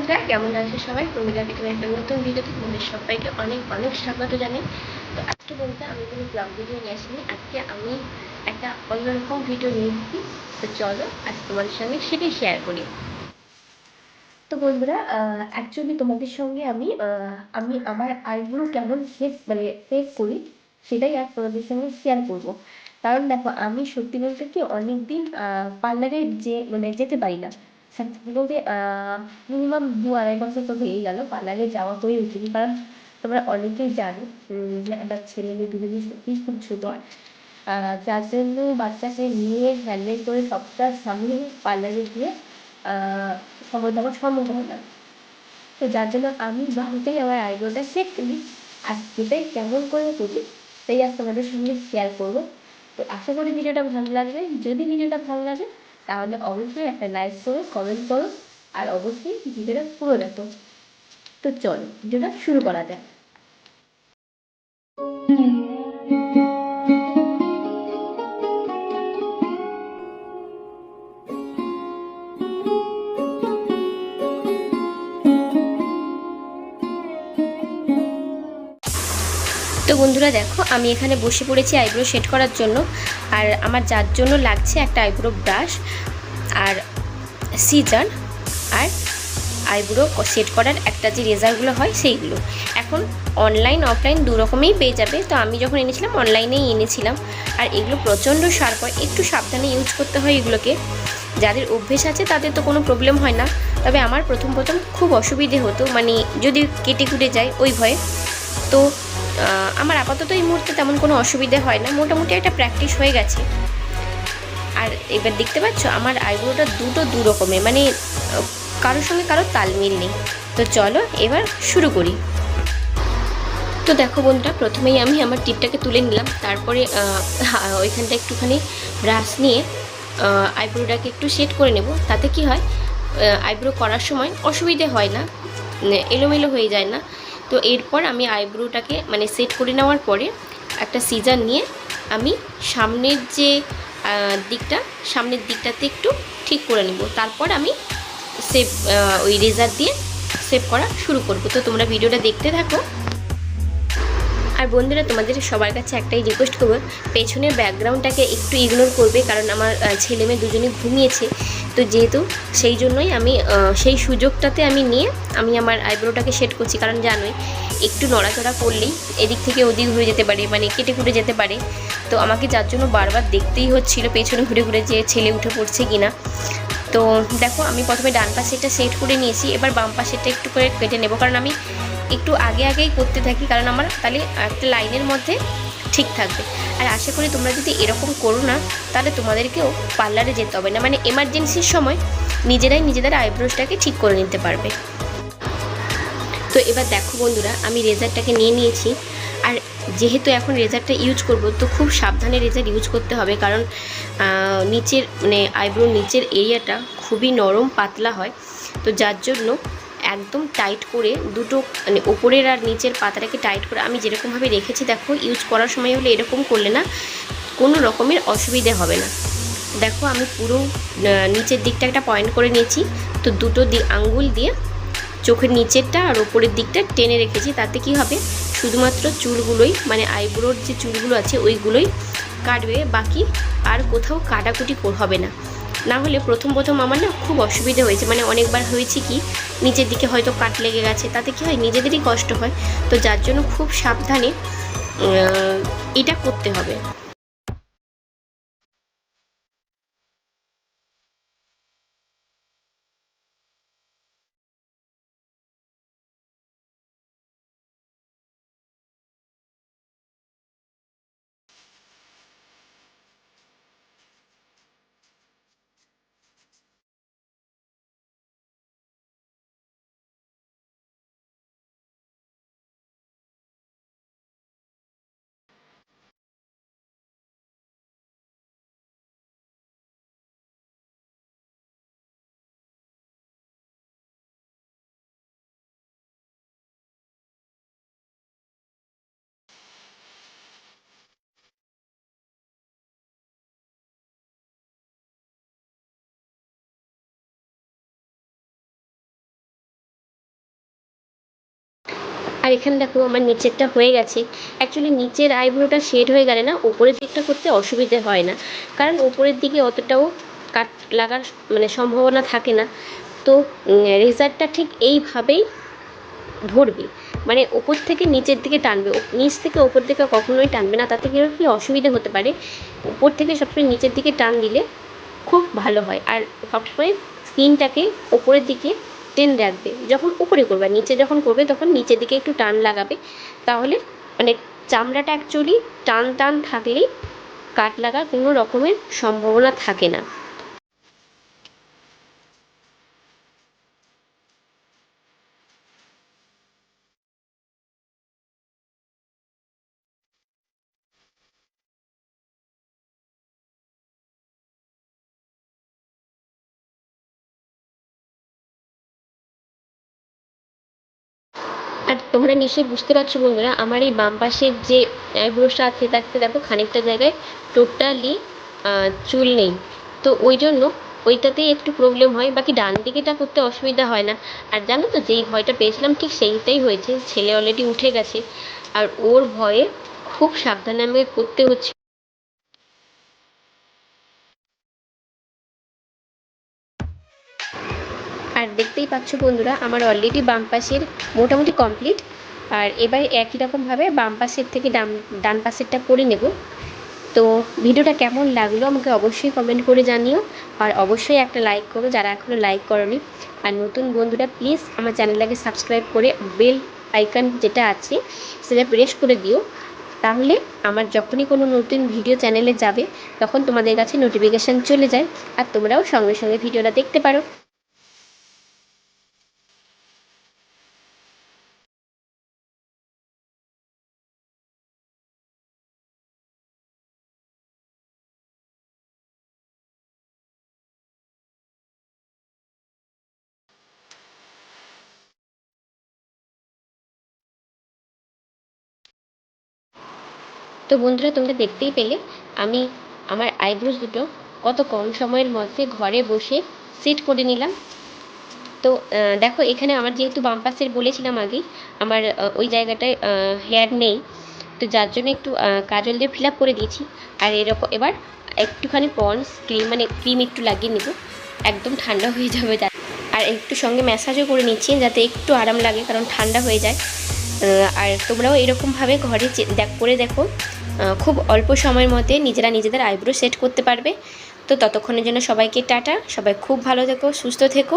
বন্ধুরা কেমন আছে সবাই? প্রমিলা থেকে একটা নতুন ভিডিওতে তোমাদের সবাইকে অনেক অনেক স্বাগত জানাই। তো আজকে বলতে আমি কোনো ব্লগ ভিডিও নিয়ে আসিনি, আজকে আমি একটা অন্যরকম ভিডিও নিয়ে এসেছি। তো চলো, আজ তোমাদের সঙ্গে সেটাই শেয়ার করি। তো বন্ধুরা অ্যাকচুয়ালি তোমাদের সঙ্গে আমি আমি আমার আইব্রো কেমন সেভ মানে সেভ করি, সেটাই আজ তোমাদের সঙ্গে শেয়ার করব। কারণ দেখো, আমি সত্যি বলতে কি অনেকদিন পার্লারে যে মানে যেতে পারি না। বলতে মিনিমাম দু আড়াই বছর তো হয়েই গেল, পার্লারে যাওয়া হয়ে ওঠেনি। কারণ তোমরা অনেকেই জানো যে একটা ছেলে মেয়ে দুজনই সত্যিই খুব ছোটো। যার জন্য বাচ্চাকে নিয়ে হ্যান্ডেল করে সবটা সামলে পার্লারে গিয়ে সময় দেওয়া সম্ভব হয় না তো যার জন্য আমি বাড়িতেই আমার আইব্রোটা সেট নিই আর সেটাই কেমন করে করি সেই আজ তোমাদের সঙ্গে শেয়ার করব। তো আশা করি ভিডিওটা ভালো লাগবে। যদি ভিডিওটা ভালো লাগে তাহলে অবশ্যই একটা লাইক করো কমেন্ট করো, আর অবশ্যই ভিডিওটা পুরো দেখো। তো চলো, ভিডিওটা শুরু করা যাক। তো বন্ধুরা দেখো, আমি এখানে বসে পড়েছি আইব্রো সেট করার জন্য। আর আমার যার জন্য লাগছে একটা আইব্রো ব্রাশ আর সিজার আর আইব্রো সেট করার একটা যে রেজারগুলো হয় সেইগুলো। এখন অনলাইন, অফলাইন দু রকমেই পেয়ে যাবে। তো আমি যখন এনেছিলাম, অনলাইনেই এনেছিলাম। আর এগুলো প্রচণ্ড শার্প হয় একটু সাবধানে ইউজ করতে হয় এগুলোকে। যাদের অভ্যেস আছে, তাদের তো কোনো প্রবলেম হয় না। তবে আমার প্রথম প্রথম খুব অসুবিধে হতো। মানে যদি কেটে কুটে যায় ওই ভয়ে। তো আমার আপাতত এই মুহূর্তে তেমন কোনো অসুবিধে হয় না। মোটামুটি একটা প্র্যাকটিস হয়ে গেছে। আর এবার দেখতে পাচ্ছ, আমার আইব্রোটা দুটো দু রকমের মানে কারোর সঙ্গে কারোর তালমিল নেই। তো চলো এবার শুরু করি। তো দেখো বোনটা, প্রথমেই আমি আমার টিপটাকে তুলে নিলাম। তারপরে ওইখানটা একটুখানি ব্রাশ নিয়ে আইব্রোটাকে একটু সেট করে নেব। তাতে কি হয় আইব্রো করার সময় অসুবিধে হয় না। এলোমেলো হয়ে যায় না। তো এরপর আমি আইব্রোটাকে মানে সেট করে নেওয়ার পরে একটা সিজার নিয়ে আমি সামনের যে দিকটা, সামনের দিকটাতে একটু ঠিক করে নেব। তারপর আমি সেভ ওই রেজার দিয়ে সেভ করা শুরু করব। তো তোমরা ভিডিওটা দেখতে থাকো। আর বন্ধুরা, তোমাদের সবার কাছে একটাই রিকোয়েস্ট করব, পেছনের ব্যাকগ্রাউন্ডটাকে একটু ইগনোর করবে, কারণ আমার ছেলে মেয়ে দুজনে ঘুমিয়েছে। তো যেহেতু সেই জন্যই আমি সেই সুযোগটাতে আমি নিয়ে আমি আমার আইব্রোটাকে সেট করছি, কারণ জানোই, একটু নড়াচড়া করলেই এদিক থেকে ওদিক হয়ে যেতে পারে মানে কেটে কুটে যেতে পারে। তো আমাকে যার জন্য বারবার দেখতেই হচ্ছিল, পেছনে ঘুরে ঘুরে যে ছেলে উঠে পড়ছে কিনা। তো দেখো, আমি প্রথমে ডান পাশেরটা সেট করে নিয়েছি, এবার বাম পাশেরটা একটু করে কেটে নেব, কারণ আমি একটু আগে আগেই করতে থাকি, কারণ আমার তাহলে একটা লাইনের মধ্যে ঠিক থাকবে। আর আশা করি তোমরা যদি এরকম করো না, তাহলে তোমাদেরকেও পার্লারে যেতে হবে না। মানে এমার্জেন্সির সময় নিজেরাই নিজেদের আইব্রোসটাকে ঠিক করে নিতে পারবে। তো এবার দেখো বন্ধুরা, আমি রেজারটাকে নিয়ে নিয়েছি। আর যেহেতু এখন রেজারটা ইউজ করব, তো খুব সাবধানে রেজার ইউজ করতে হবে। কারণ নিচের মানে আইব্রোর নিচের এরিয়াটা খুবই নরম, পাতলা হয়। তো যার জন্য একদম টাইট করে দুটো মানে ওপরের আর নিচের পাতাটাকে টাইট করে আমি যেরকমভাবে রেখেছি, দেখো ইউজ করার সময় হলে এরকম করলে না কোনো রকমের অসুবিধে হবে না। দেখো, আমি পুরো নিচের দিকটা একটা পয়েন্ট করে নিয়েছি, তো দুটো আঙ্গুল দিয়ে চোখের নিচেরটা আর ওপরের দিকটা টেনে রেখেছি, তাতে কি হবে? শুধুমাত্র চুলগুলোই মানে আইব্রোর যে চুলগুলো আছে, ওইগুলোই কাটবে, বাকি আর কোথাও কাটাকুটি হবে না। না হলে প্রথম প্রথম আমার না খুব অসুবিধা হয়েছে মানে অনেকবার হয়েছে কি নিচের দিকে হয়তো কাট লেগে গেছে, তাতে কি হয়? নিজেদেরই কষ্ট হয়। তো যার জন্য খুব সাবধানে এটা করতে হবে। আর এখানে দেখো আমার নিচেরটা হয়ে গেছে। অ্যাকচুয়ালি নিচের আইব্রোটা শেড হয়ে গেলে না ওপরের দিকটা করতে অসুবিধে হয় না। কারণ ওপরের দিকে অতটাও কাট লাগার মানে সম্ভাবনা থাকে না। তো রেজারটা ঠিক এইভাবেই ধরবে। মানে ওপর থেকে নিচের দিকে টানবে। নিচ থেকে ওপর দিকে কখনোই টানবে না। তাতে কীভাবে কি অসুবিধে হতে পারে। ওপর থেকে সবসময় নিচের দিকে টান দিলে খুব ভালো হয়। আর সবসময় স্কিনটাকে ওপরের দিকে টেনে রাখবে। যখন উপরে করবে, নিচে যখন করবে, তখন নিচের দিকে একটু টান লাগাবে। তাহলে মানে চামড়াটা অ্যাকচুয়ালি টান টান থাকলেই কাট লাগার কোনো রকমের সম্ভাবনা থাকে না। আর তোমরা নিশ্চয়ই বুঝতে পারছ বন্ধুরা, আমার এই বাম পাশের যে আইব্রোসটা আছে, তাতে দেখো খানিকটা জায়গায় টোটালি চুল নেই। তো ওই জন্য ওইটাতেই একটু প্রবলেম হয়, বাকি ডান দিকেটা করতে অসুবিধা হয় না। আর জানো তো, যেই ভয়টা পেয়েছিলাম, ঠিক সেইটাই হয়েছে, ছেলে অলরেডি উঠে গেছে। আর ওর ভয়ে খুব সাবধানে আমাকে করতে হচ্ছে। দেখতেই পাচ্ছ বন্ধুরা, আমার অলরেডি বাম পাশের মোটামুটি কমপ্লিট আর এবার একই রকমভাবে বাম পাশের থেকে ডান ডান পাশেরটা করে নেব। তো ভিডিওটা কেমন লাগল আমাকে অবশ্যই কমেন্ট করে জানিও। আর অবশ্যই একটা লাইক করো যারা এখনও লাইক করনি। আর নতুন বন্ধুরা প্লিজ আমার চ্যানেলটাকে সাবস্ক্রাইব করে বেল আইকন যেটা আছে, সেটা প্রেস করে দিও। তাহলে আমার যখনই কোনো নতুন ভিডিও চ্যানেলে যাবে, তখন তোমাদের কাছে নোটিফিকেশান চলে যায়। আর তোমরাও সঙ্গে সঙ্গে ভিডিওটা দেখতে পারো। তো বন্ধুরা, তোমরা দেখতেই পেলে, আমি আমার আইব্রোস দুটো কত কম সময়ের মধ্যে ঘরে বসে সেট করে নিলাম। তো দেখো, এখানে আমার যেহেতু বাম পাশের বলেছিলাম আগেই, আমার ওই জায়গাটায় হেয়ার নেই। তো যার জন্য একটু কাজল দিয়ে ফিল করে দিয়েছি। আর এরকম এবার একটুখানি পন্স ক্রিম মানে ক্রিম একটু লাগিয়ে নেব। একদম ঠান্ডা হয়ে যাবে আর একটু সঙ্গে ম্যাসাজও করে নিচ্ছি, যাতে একটু আরাম লাগে, কারণ ঠান্ডা হয়ে যায়। আর তোমরাও এরকমভাবে ঘরে দেখ, করে দেখো। খুব অল্প সময়ের মধ্যে নিজেরা নিজেদের আইব্রো সেট করতে পারবে। তো ততক্ষণের জন্য সবাইকে টাটা। সবাই খুব ভালো থেকো, সুস্থ থেকো।